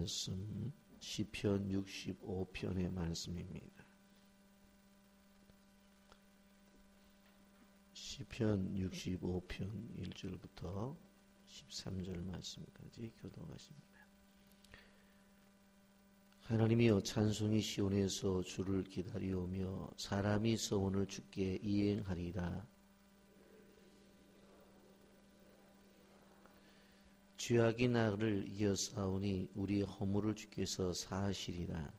말씀 시편 65편의 말씀입니다. 시편 65편 1절부터 13절 말씀까지 교도하십니다. 하나님이여 찬송이 시온에서 주를 기다리오며 사람이 서원을 주께 이행하리라. 죄악이 나를 이어싸우니 우리 허물을 주께서 사하시리라.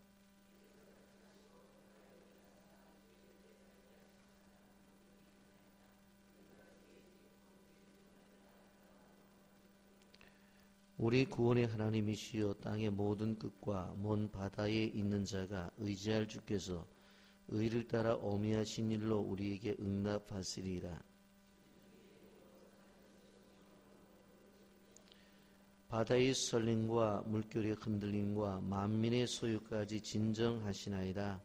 우리 구원의 하나님이시여 땅의 모든 끝과 먼 바다에 있는 자가 의지할 주께서 의를 따라 어미하신 일로 우리에게 응답하시리라. 바다의 설림과 물결의 흔들림과 만민의 소유까지 진정하시나이다.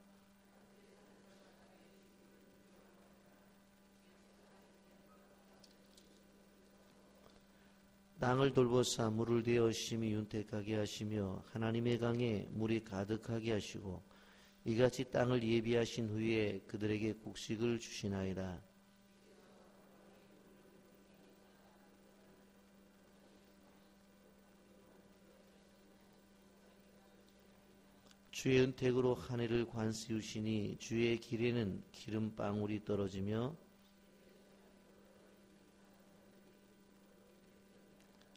땅을 돌보사 물을 대어 심히 윤택하게 하시며 하나님의 강에 물이 가득하게 하시고 이같이 땅을 예비하신 후에 그들에게 곡식을 주시나이다. 주의 은택으로 하늘을 관시우시니 주의 길에는 기름방울이 떨어지며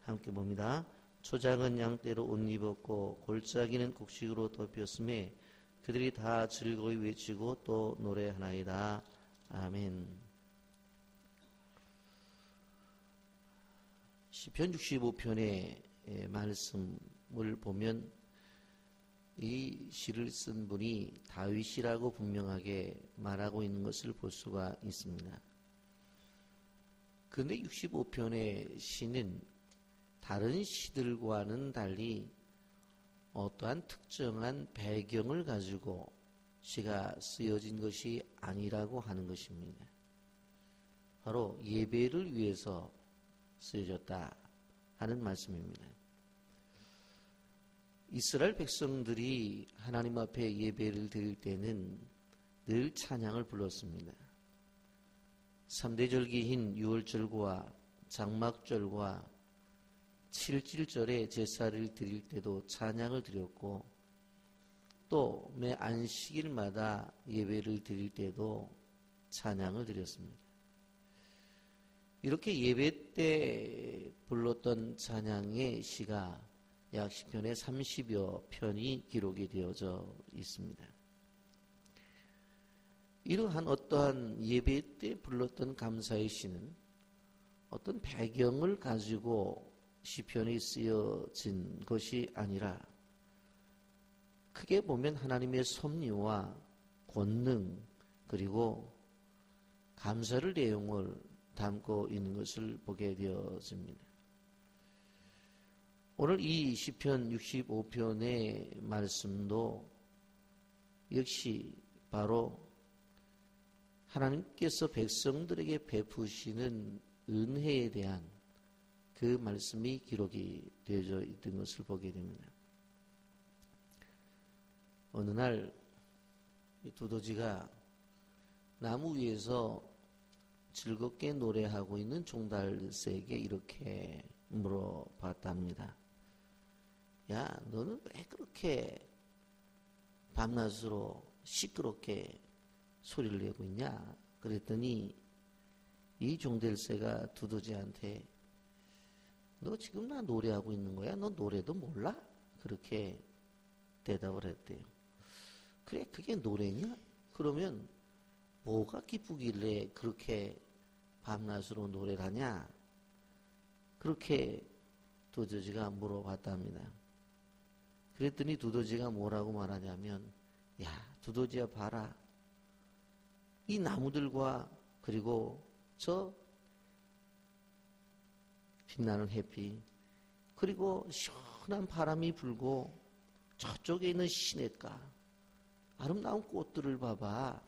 함께 봅니다. 초장은 양떼로 옷 입었고 골짜기는 곡식으로 덮였음에 그들이 다 즐거이 외치고 또 노래하나이다. 아멘. 시편 65편의 말씀을 보면 이 시를 쓴 분이 다윗이라고 분명하게 말하고 있는 것을 볼 수가 있습니다. 그런데 65편의 시는 다른 시들과는 달리 어떠한 특정한 배경을 가지고 시가 쓰여진 것이 아니라고 하는 것입니다. 바로 예배를 위해서 쓰여졌다 하는 말씀입니다. 이스라엘 백성들이 하나님 앞에 예배를 드릴 때는 늘 찬양을 불렀습니다. 3대 절기인 6월절과 장막절과 7질절에 제사를 드릴 때도 찬양을 드렸고 또 매 안식일마다 예배를 드릴 때도 찬양을 드렸습니다. 이렇게 예배 때 불렀던 찬양의 시가 약 10편에 30여 편이 기록이 되어져 있습니다. 이러한 어떠한 예배 때 불렀던 감사의 시는 어떤 배경을 가지고 시편이 쓰여진 것이 아니라 크게 보면 하나님의 섭리와 권능 그리고 감사를 내용을 담고 있는 것을 보게 되어집니다. 오늘 이 시편 65편의 말씀도 역시 바로 하나님께서 백성들에게 베푸시는 은혜에 대한 그 말씀이 기록이 되어져 있던 것을 보게 됩니다. 어느 날 두더지가 나무 위에서 즐겁게 노래하고 있는 종달새에게 이렇게 물어봤답니다. 야, 너는 왜 그렇게 밤낮으로 시끄럽게 소리를 내고 있냐? 그랬더니 이 종달새가 두더지한테 너 지금 나 노래하고 있는 거야? 너 노래도 몰라? 그렇게 대답을 했대요. 그래, 그게 노래냐? 그러면 뭐가 기쁘길래 그렇게 밤낮으로 노래를 하냐? 그렇게 두더지가 물어봤답니다. 그랬더니 두더지가 뭐라고 말하냐면, 야, 두더지야 봐라. 이 나무들과 그리고 저 빛나는 햇빛, 그리고 시원한 바람이 불고 저쪽에 있는 시냇가, 아름다운 꽃들을 봐봐.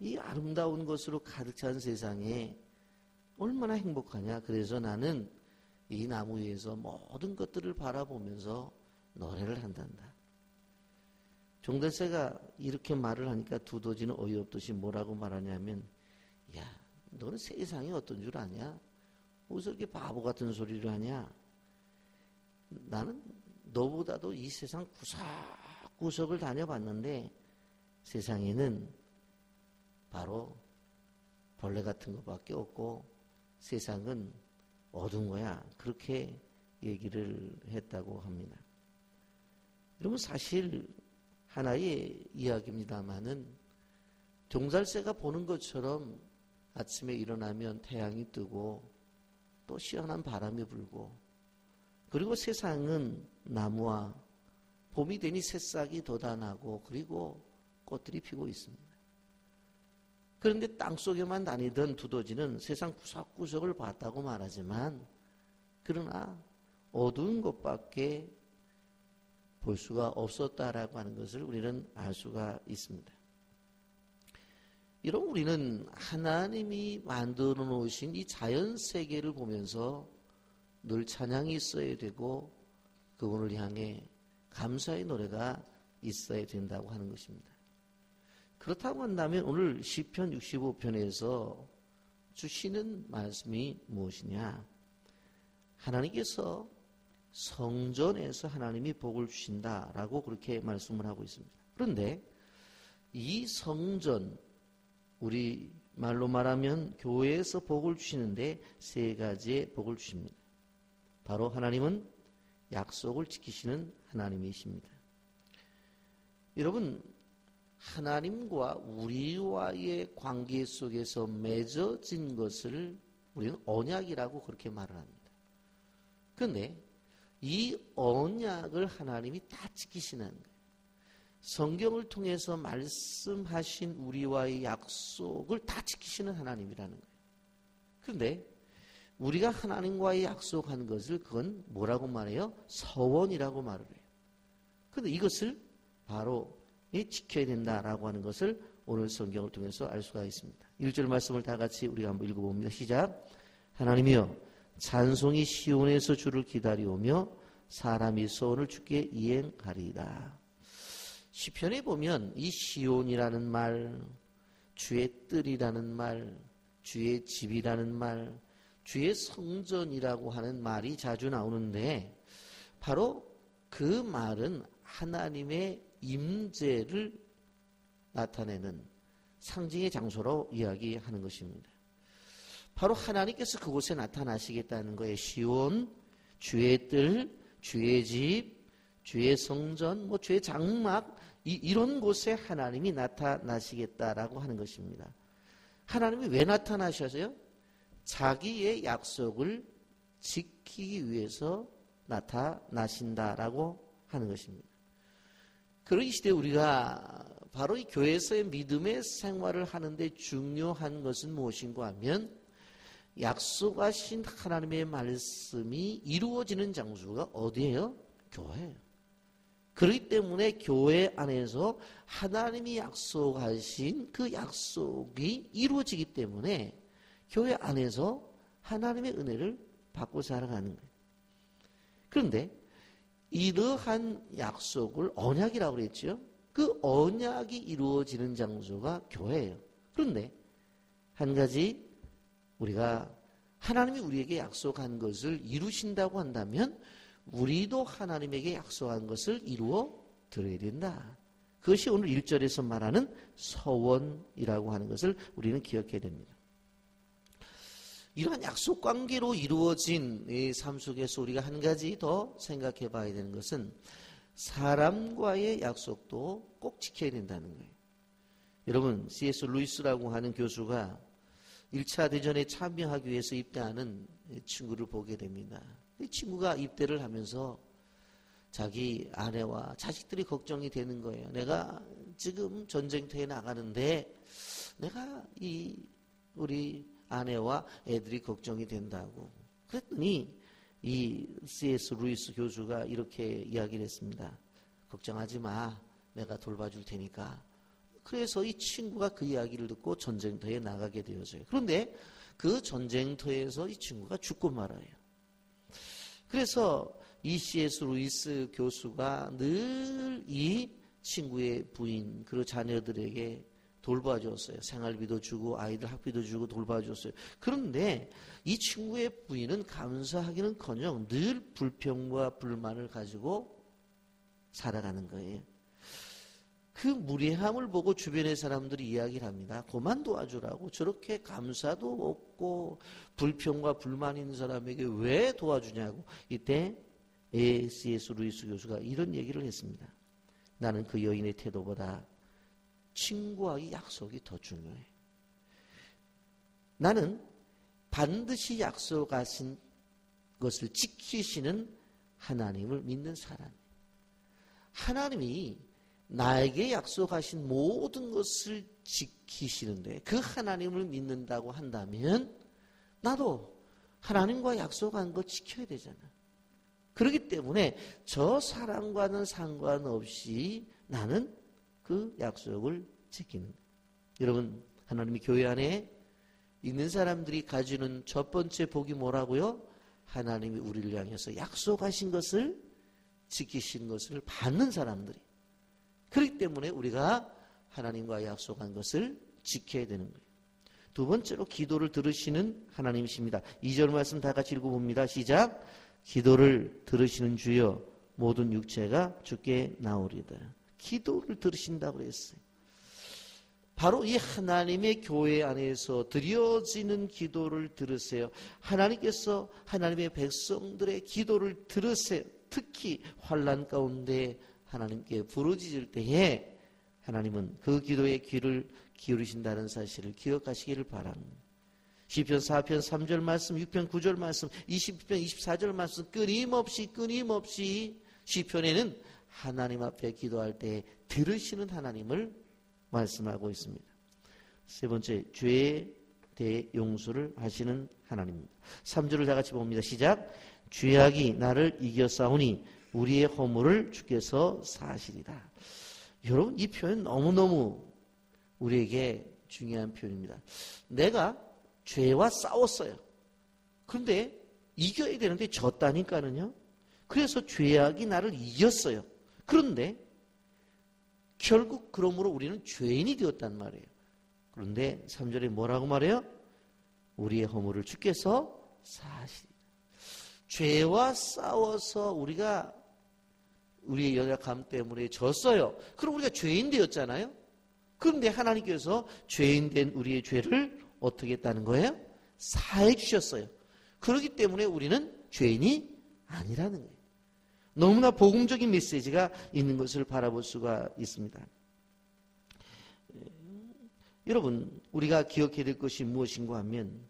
이 아름다운 것으로 가득 찬 세상에 얼마나 행복하냐. 그래서 나는 이 나무 위에서 모든 것들을 바라보면서 노래를 한단다. 종달새가 이렇게 말을 하니까 두더지는 어이없듯이 뭐라고 말하냐면 야 너는 세상이 어떤 줄 아냐? 무슨 이렇게 바보 같은 소리를 하냐? 나는 너보다도 이 세상 구석구석을 다녀봤는데 세상에는 바로 벌레 같은 것밖에 없고 세상은 어두운 거야. 그렇게 얘기를 했다고 합니다. 여러분 사실 하나의 이야기입니다만은 종살새가 보는 것처럼 아침에 일어나면 태양이 뜨고 또 시원한 바람이 불고 그리고 세상은 나무와 봄이 되니 새싹이 돋아나고 그리고 꽃들이 피고 있습니다. 그런데 땅 속에만 다니던 두더지는 세상 구석구석을 봤다고 말하지만 그러나 어두운 것밖에 볼 수가 없었다라고 하는 것을 우리는 알 수가 있습니다. 이런 우리는 하나님이 만들어 놓으신 이 자연 세계를 보면서 늘 찬양이 있어야 되고 그분을 향해 감사의 노래가 있어야 된다고 하는 것입니다. 그렇다고 한다면 오늘 시편 65편에서 주시는 말씀이 무엇이냐? 하나님께서 성전에서 하나님이 복을 주신다라고 그렇게 말씀을 하고 있습니다. 그런데 이 성전 우리 말로 말하면 교회에서 복을 주시는데 세 가지의 복을 주십니다. 바로 하나님은 약속을 지키시는 하나님이십니다. 여러분 하나님과 우리와의 관계 속에서 맺어진 것을 우리는 언약이라고 그렇게 말을 합니다. 그런데 이 언약을 하나님이 다 지키시는 거예요. 성경을 통해서 말씀하신 우리와의 약속을 다 지키시는 하나님이라는 거예요. 그런데 우리가 하나님과의 약속한 것을 그건 뭐라고 말해요? 서원이라고 말을 해요. 그런데 이것을 바로 지켜야 된다라고 하는 것을 오늘 성경을 통해서 알 수가 있습니다. 1절 말씀을 다 같이 우리가 한번 읽어봅니다. 시작. 하나님이여 찬송이 시온에서 주를 기다리오며 사람이 소원을 주께 이행하리이다. 시편에 보면 이 시온이라는 말, 주의 뜰이라는 말, 주의 집이라는 말, 주의 성전이라고 하는 말이 자주 나오는데 바로 그 말은 하나님의 임재를 나타내는 상징의 장소로 이야기하는 것입니다. 바로 하나님께서 그곳에 나타나시겠다는 거예요. 시온, 주의 뜰, 주의 집, 주의 성전, 뭐 주의 장막 이, 런 곳에 하나님이 나타나시겠다라고 하는 것입니다. 하나님이 왜 나타나셔서요? 자기의 약속을 지키기 위해서 나타나신다라고 하는 것입니다. 그런 이 시대에 우리가 바로 이 교회에서의 믿음의 생활을 하는데 중요한 것은 무엇인가 하면 약속하신 하나님의 말씀이 이루어지는 장소가 어디예요? 교회예요. 그렇기 때문에 교회 안에서 하나님이 약속하신 그 약속이 이루어지기 때문에 교회 안에서 하나님의 은혜를 받고 살아가는 거예요. 그런데 이러한 약속을 언약이라고 그랬죠. 그 언약이 이루어지는 장소가 교회예요. 그런데 한 가지 우리가 하나님이 우리에게 약속한 것을 이루신다고 한다면 우리도 하나님에게 약속한 것을 이루어 드려야 된다. 그것이 오늘 1절에서 말하는 서원이라고 하는 것을 우리는 기억해야 됩니다. 이러한 약속 관계로 이루어진 삶 속에서 우리가 한 가지 더 생각해 봐야 되는 것은 사람과의 약속도 꼭 지켜야 된다는 거예요. 여러분, C.S. 루이스라고 하는 교수가 1차 대전에 참여하기 위해서 입대하는 친구를 보게 됩니다. 이 친구가 입대를 하면서 자기 아내와 자식들이 걱정이 되는 거예요. 내가 지금 전쟁터에 나가는데 내가 이 우리 아내와 애들이 걱정이 된다고. 그랬더니 이 C.S. 루이스 교수가 이렇게 이야기를 했습니다. 걱정하지 마. 내가 돌봐줄 테니까. 그래서 이 친구가 그 이야기를 듣고 전쟁터에 나가게 되었어요. 그런데 그 전쟁터에서 이 친구가 죽고 말아요. 그래서 E.C.S. 루이스 교수가 늘 이 친구의 부인 그리고 자녀들에게 돌봐줬어요. 생활비도 주고 아이들 학비도 주고 돌봐줬어요. 그런데 이 친구의 부인은 감사하기는커녕 늘 불평과 불만을 가지고 살아가는 거예요. 그 무례함을 보고 주변의 사람들이 이야기를 합니다. 그만 도와주라고 저렇게 감사도 없고 불평과 불만 있는 사람에게 왜 도와주냐고 이때 A.S.S. 루이스 교수가 이런 얘기를 했습니다. 나는 그 여인의 태도보다 친구와의 약속이 더 중요해. 나는 반드시 약속하신 것을 지키시는 하나님을 믿는 사람. 하나님이 나에게 약속하신 모든 것을 지키시는데 그 하나님을 믿는다고 한다면 나도 하나님과 약속한 거 지켜야 되잖아. 그렇기 때문에 저 사람과는 상관없이 나는 그 약속을 지키는 여러분 하나님이 교회 안에 있는 사람들이 가지는 첫 번째 복이 뭐라고요? 하나님이 우리를 향해서 약속하신 것을 지키신 것을 받는 사람들이 그렇기 때문에 우리가 하나님과 약속한 것을 지켜야 되는 거예요. 두 번째로 기도를 들으시는 하나님이십니다. 2절 말씀 다 같이 읽어봅니다. 시작. 기도를 들으시는 주여 모든 육체가 주께 나오리다. 기도를 들으신다고 그랬어요. 바로 이 하나님의 교회 안에서 드려지는 기도를 들으세요. 하나님께서 하나님의 백성들의 기도를 들으세요. 특히 환란 가운데 하나님께 부르짖을 때에 하나님은 그 기도에 귀를 기울이신다는 사실을 기억하시기를 바랍니다. 시편 4편 3절 말씀, 6편 9절 말씀, 20편 24절 말씀 끊임없이 끊임없이 시편에는 하나님 앞에 기도할 때 들으시는 하나님을 말씀하고 있습니다. 세 번째, 죄에 대해 용서를 하시는 하나님입니다. 3절을 다 같이 봅니다. 시작. 죄악이 나를 이겨싸우니 우리의 허물을 주께서 사시리다. 여러분 이 표현 너무너무 우리에게 중요한 표현입니다. 내가 죄와 싸웠어요. 그런데 이겨야 되는데 졌다니까는요. 그래서 죄악이 나를 이겼어요. 그런데 결국 그러므로 우리는 죄인이 되었단 말이에요. 그런데 3절에 뭐라고 말해요? 우리의 허물을 주께서 사시. 죄와 싸워서 우리가 우리의 연약함 때문에 졌어요. 그럼 우리가 죄인 되었잖아요. 그런데 하나님께서 죄인 된 우리의 죄를 어떻게 했다는 거예요? 사해 주셨어요. 그렇기 때문에 우리는 죄인이 아니라는 거예요. 너무나 복음적인 메시지가 있는 것을 바라볼 수가 있습니다. 여러분, 우리가 기억해야 될 것이 무엇인가 하면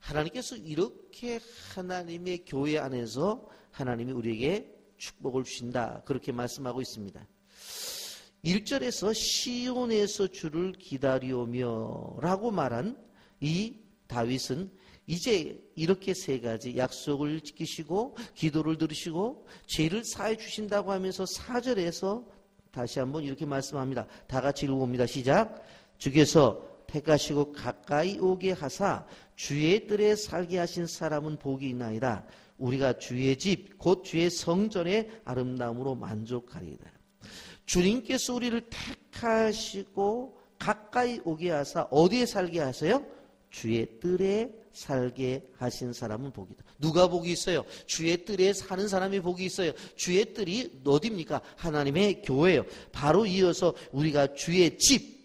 하나님께서 이렇게 하나님의 교회 안에서 하나님이 우리에게 축복을 주신다. 그렇게 말씀하고 있습니다. 1절에서 시온에서 주를 기다리오며 라고 말한 이 다윗은 이제 이렇게 세 가지 약속을 지키시고 기도를 들으시고 죄를 사해 주신다고 하면서 4절에서 다시 한번 이렇게 말씀합니다. 다 같이 읽어봅니다. 시작. 주께서 택하시고 가까이 오게 하사 주의 뜰에 살게 하신 사람은 복이 있나이다. 우리가 주의 집, 곧 주의 성전의 아름다움으로 만족하리이다. 주님께서 우리를 택하시고 가까이 오게 하사 어디에 살게 하세요? 주의 뜰에 살게 하신 사람은 복이다. 누가 복이 있어요? 주의 뜰에 사는 사람이 복이 있어요. 주의 뜰이 어디입니까? 하나님의 교회예요. 바로 이어서 우리가 주의 집,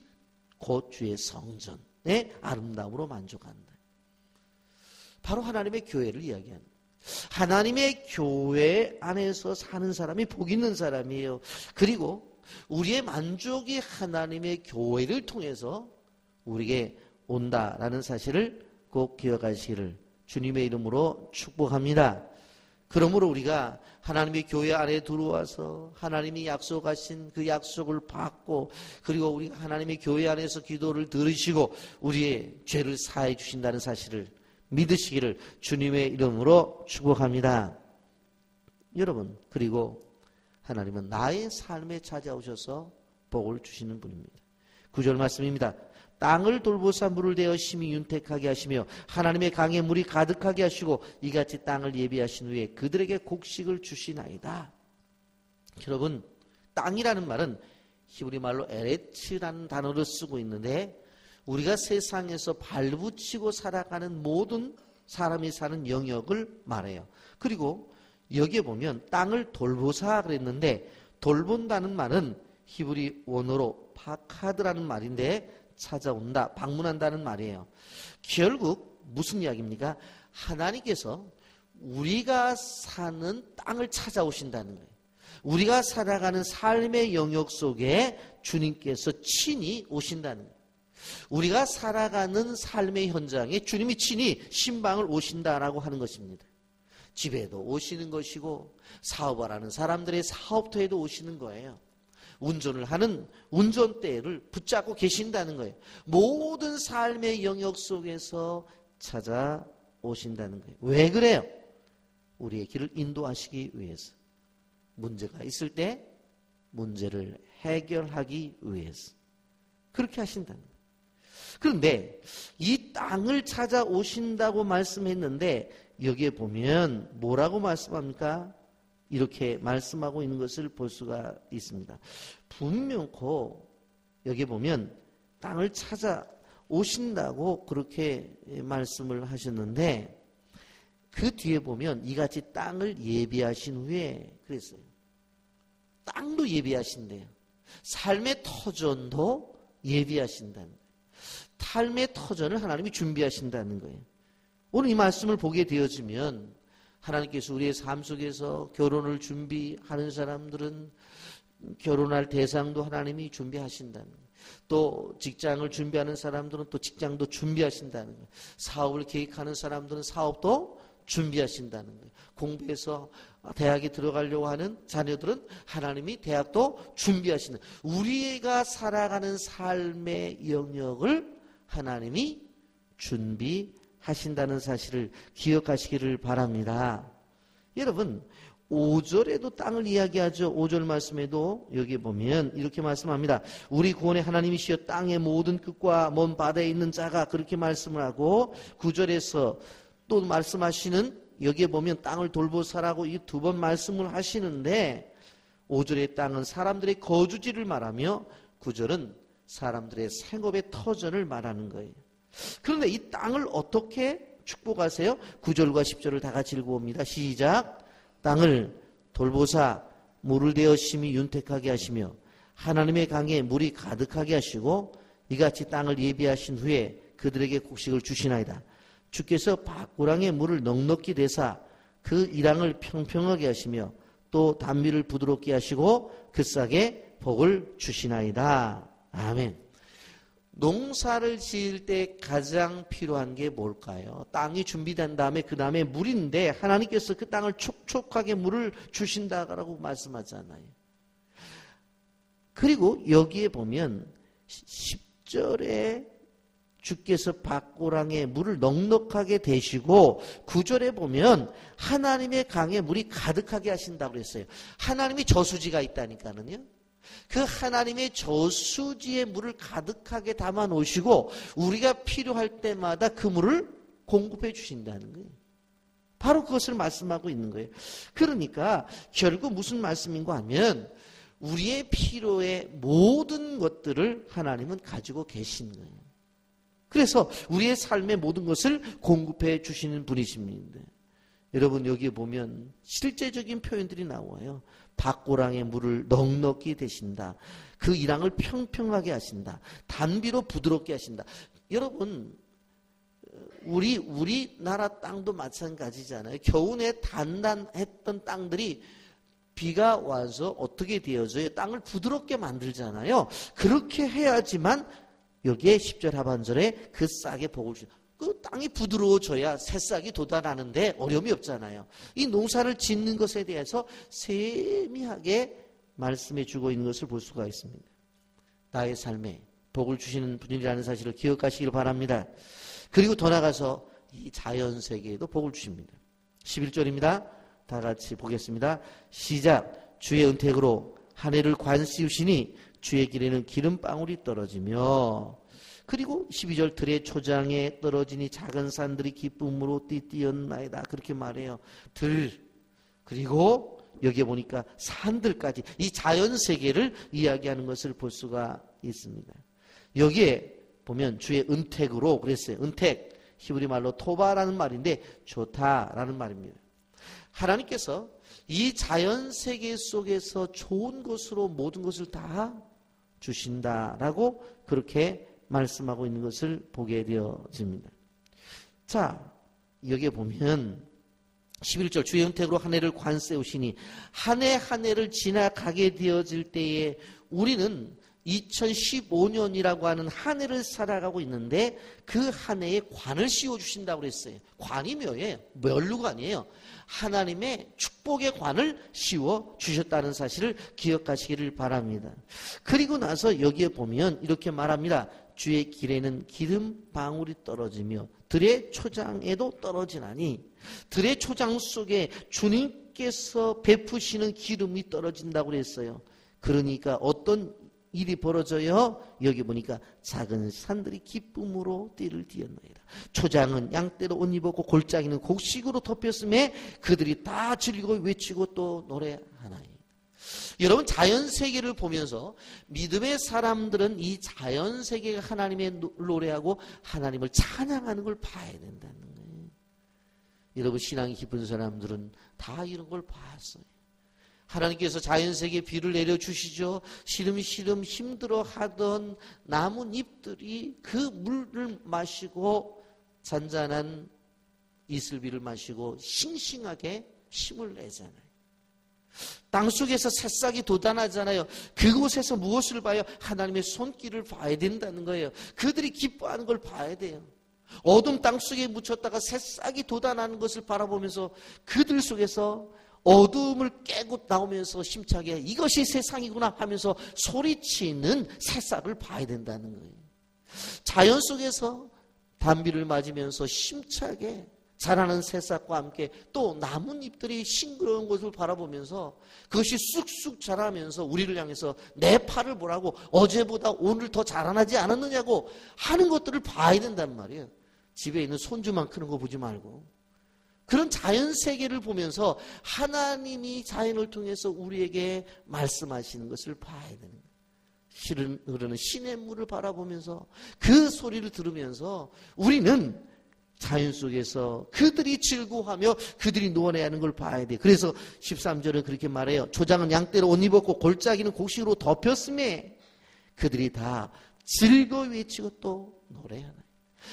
곧 주의 성전의 아름다움으로 만족한다. 바로 하나님의 교회를 이야기합니다. 하나님의 교회 안에서 사는 사람이 복 있는 사람이에요. 그리고 우리의 만족이 하나님의 교회를 통해서 우리에게 온다라는 사실을 꼭 기억하시기를 주님의 이름으로 축복합니다. 그러므로 우리가 하나님의 교회 안에 들어와서 하나님이 약속하신 그 약속을 받고 그리고 우리가 하나님의 교회 안에서 기도를 들으시고 우리의 죄를 사해 주신다는 사실을 믿으시기를 주님의 이름으로 축복합니다. 여러분, 그리고 하나님은 나의 삶에 찾아오셔서 복을 주시는 분입니다. 구절 말씀입니다. 땅을 돌보사 물을 대어 심히 윤택하게 하시며 하나님의 강에 물이 가득하게 하시고 이같이 땅을 예비하신 후에 그들에게 곡식을 주시나이다. 여러분 땅이라는 말은 히브리 말로 에레츠라는 단어를 쓰고 있는데 우리가 세상에서 발붙이고 살아가는 모든 사람이 사는 영역을 말해요. 그리고 여기에 보면 땅을 돌보사 그랬는데 돌본다는 말은 히브리 원어로 파카드라는 말인데 찾아온다, 방문한다는 말이에요. 결국 무슨 이야기입니까? 하나님께서 우리가 사는 땅을 찾아오신다는 거예요. 우리가 살아가는 삶의 영역 속에 주님께서 친히 오신다는 거예요. 우리가 살아가는 삶의 현장에 주님이 친히 신방을 오신다라고 하는 것입니다. 집에도 오시는 것이고 사업을 하는 사람들의 사업터에도 오시는 거예요. 운전을 하는 운전대를 붙잡고 계신다는 거예요. 모든 삶의 영역 속에서 찾아오신다는 거예요. 왜 그래요? 우리의 길을 인도하시기 위해서. 문제가 있을 때 문제를 해결하기 위해서. 그렇게 하신다는 거예요. 그런데 이 땅을 찾아오신다고 말씀했는데 여기에 보면 뭐라고 말씀합니까? 이렇게 말씀하고 있는 것을 볼 수가 있습니다. 분명코 여기 보면 땅을 찾아 오신다고 그렇게 말씀을 하셨는데 그 뒤에 보면 이같이 땅을 예비하신 후에 그랬어요. 땅도 예비하신대요. 삶의 터전도 예비하신다는 거예요. 삶의 터전을 하나님이 준비하신다는 거예요. 오늘 이 말씀을 보게 되어지면 하나님께서 우리의 삶 속에서 결혼을 준비하는 사람들은 결혼할 대상도 하나님이 준비하신다는. 또 직장을 준비하는 사람들은 또 직장도 준비하신다는. 사업을 계획하는 사람들은 사업도 준비하신다는. 공부해서 대학에 들어가려고 하는 자녀들은 하나님이 대학도 준비하시는 우리가 살아가는 삶의 영역을 하나님이 준비 하신다는 사실을 기억하시기를 바랍니다. 여러분 5절에도 땅을 이야기하죠. 5절 말씀에도 여기 보면 이렇게 말씀합니다. 우리 구원의 하나님이시여 땅의 모든 끝과 먼 바다에 있는 자가 그렇게 말씀을 하고 9절에서 또 말씀하시는 여기에 보면 땅을 돌보사라고 이 두 번 말씀을 하시는데 5절의 땅은 사람들의 거주지를 말하며 9절은 사람들의 생업의 터전을 말하는 거예요. 그런데 이 땅을 어떻게 축복하세요? 9절과 10절을 다 같이 읽어봅니다. 시작. 땅을 돌보사 물을 대어 심히 윤택하게 하시며 하나님의 강에 물이 가득하게 하시고 이같이 땅을 예비하신 후에 그들에게 곡식을 주시나이다. 주께서 바꾸랑에 물을 넉넉히 대사 그 이랑을 평평하게 하시며 또 단미를 부드럽게 하시고 그 싹에 복을 주시나이다. 아멘. 농사를 지을 때 가장 필요한 게 뭘까요? 땅이 준비된 다음에 그 다음에 물인데 하나님께서 그 땅을 촉촉하게 물을 주신다라고 말씀하잖아요. 그리고 여기에 보면 10절에 주께서 밭고랑에 물을 넉넉하게 대시고 구절에 보면 하나님의 강에 물이 가득하게 하신다고 그랬어요. 하나님이 저수지가 있다니까는요. 그 하나님의 저수지에 물을 가득하게 담아 놓으시고 우리가 필요할 때마다 그 물을 공급해 주신다는 거예요. 바로 그것을 말씀하고 있는 거예요. 그러니까 결국 무슨 말씀인가 하면 우리의 필요의 모든 것들을 하나님은 가지고 계신 거예요. 그래서 우리의 삶의 모든 것을 공급해 주시는 분이십니다. 여러분 여기에 보면 실제적인 표현들이 나와요. 밭고랑의 물을 넉넉히 대신다. 그 이랑을 평평하게 하신다. 단비로 부드럽게 하신다. 여러분 우리 우리나라 땅도 마찬가지잖아요. 겨우내 단단했던 땅들이 비가 와서 어떻게 되어져요? 땅을 부드럽게 만들잖아요. 그렇게 해야지만 여기에 10절 하반절에 그 싹에 복을 주. 그 땅이 부드러워져야 새싹이 돋아나는데 어려움이 없잖아요. 이 농사를 짓는 것에 대해서 세미하게 말씀해 주고 있는 것을 볼 수가 있습니다. 나의 삶에 복을 주시는 분이라는 사실을 기억하시길 바랍니다. 그리고 더 나가서 이 자연 세계에도 복을 주십니다. 11절입니다. 다 같이 보겠습니다. 시작. 주의 은택으로 한 해를 관씌우시니 주의 길에는 기름방울이 떨어지며 그리고 12절 들의 초장에 떨어지니 작은 산들이 기쁨으로 띠띠었나이다. 그렇게 말해요. 들 그리고 여기에 보니까 산들까지 이 자연 세계를 이야기하는 것을 볼 수가 있습니다. 여기에 보면 주의 은택으로 그랬어요. 은택 히브리 말로 토바라는 말인데 좋다라는 말입니다. 하나님께서 이 자연 세계 속에서 좋은 것으로 모든 것을 다 주신다라고 그렇게 말씀하고 있는 것을 보게 되어집니다. 자, 여기에 보면 11절 주의 은택으로 한 해를 관세우시니 한 해 한 해를 지나가게 되어질 때에 우리는 2015년이라고 하는 한 해를 살아가고 있는데 그 한 해에 관을 씌워 주신다고 그랬어요. 관이 뭐예요? 멸루관이에요. 하나님의 축복의 관을 씌워 주셨다는 사실을 기억하시기를 바랍니다. 그리고 나서 여기에 보면 이렇게 말합니다. 주의 길에는 기름 방울이 떨어지며 들의 초장에도 떨어지나니 들의 초장 속에 주님께서 베푸시는 기름이 떨어진다고 그랬어요. 그러니까 어떤 일이 벌어져요. 여기 보니까 작은 산들이 기쁨으로 띠를 띠었나이다. 초장은 양떼로 옷 입었고 골짜기는 곡식으로 덮였음에 그들이 다 즐기고 외치고 또 노래하나이. 여러분 자연 세계를 보면서 믿음의 사람들은 이 자연 세계가 하나님의 노래하고 하나님을 찬양하는 걸 봐야 된다는 거예요. 여러분 신앙이 깊은 사람들은 다 이런 걸 봤어요. 하나님께서 자연세계에 비를 내려주시죠. 시름시름 힘들어 하던 나뭇잎들이 그 물을 마시고 잔잔한 이슬비를 마시고 싱싱하게 힘을 내잖아요. 땅 속에서 새싹이 돋아나잖아요. 그곳에서 무엇을 봐요? 하나님의 손길을 봐야 된다는 거예요. 그들이 기뻐하는 걸 봐야 돼요. 어둠 땅 속에 묻혔다가 새싹이 돋아나는 것을 바라보면서 그들 속에서 어둠을 깨고 나오면서 심차게 이것이 세상이구나 하면서 소리치는 새싹을 봐야 된다는 거예요. 자연 속에서 단비를 맞으면서 심차게 자라는 새싹과 함께 또 나뭇잎들이 싱그러운 것을 바라보면서 그것이 쑥쑥 자라면서 우리를 향해서 내 팔을 보라고 어제보다 오늘 더 자라나지 않았느냐고 하는 것들을 봐야 된단 말이에요. 집에 있는 손주만 크는 거 보지 말고. 그런 자연 세계를 보면서 하나님이 자연을 통해서 우리에게 말씀하시는 것을 봐야 되는 거예요. 흐르는 신의 물을 바라보면서 그 소리를 들으면서 우리는 자연 속에서 그들이 즐거워하며 그들이 노원해 하는 걸 봐야 돼. 그래서 13절은 그렇게 말해요. 조장은 양떼로 옷 입었고 골짜기는 곡식으로 덮였음에 그들이 다 즐거워 외치고 또 노래하나.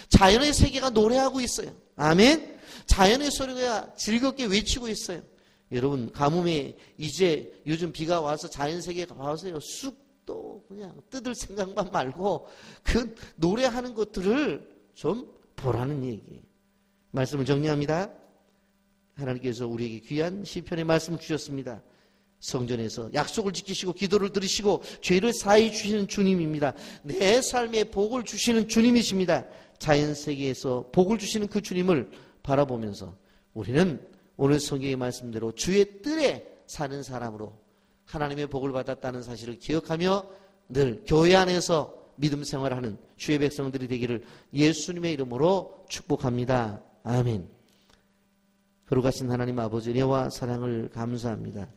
자연의 세계가 노래하고 있어요. 아멘. 자연의 소리가 즐겁게 외치고 있어요. 여러분 가뭄에 이제 요즘 비가 와서 자연 세계가 와서요 쑥도 그냥 뜯을 생각만 말고 그 노래하는 것들을 좀 보라는 얘기예요. 말씀을 정리합니다. 하나님께서 우리에게 귀한 시편의 말씀을 주셨습니다. 성전에서 약속을 지키시고 기도를 들으시고 죄를 사해 주시는 주님입니다. 내 삶에 복을 주시는 주님이십니다. 자연 세계에서 복을 주시는 그 주님을 바라보면서 우리는 오늘 성경의 말씀대로 주의 뜰에 사는 사람으로 하나님의 복을 받았다는 사실을 기억하며 늘 교회 안에서 믿음 생활하는 주의 백성들이 되기를 예수님의 이름으로 축복합니다. 아멘. 거룩하신 하나님 아버지 은혜와 사랑을 감사합니다.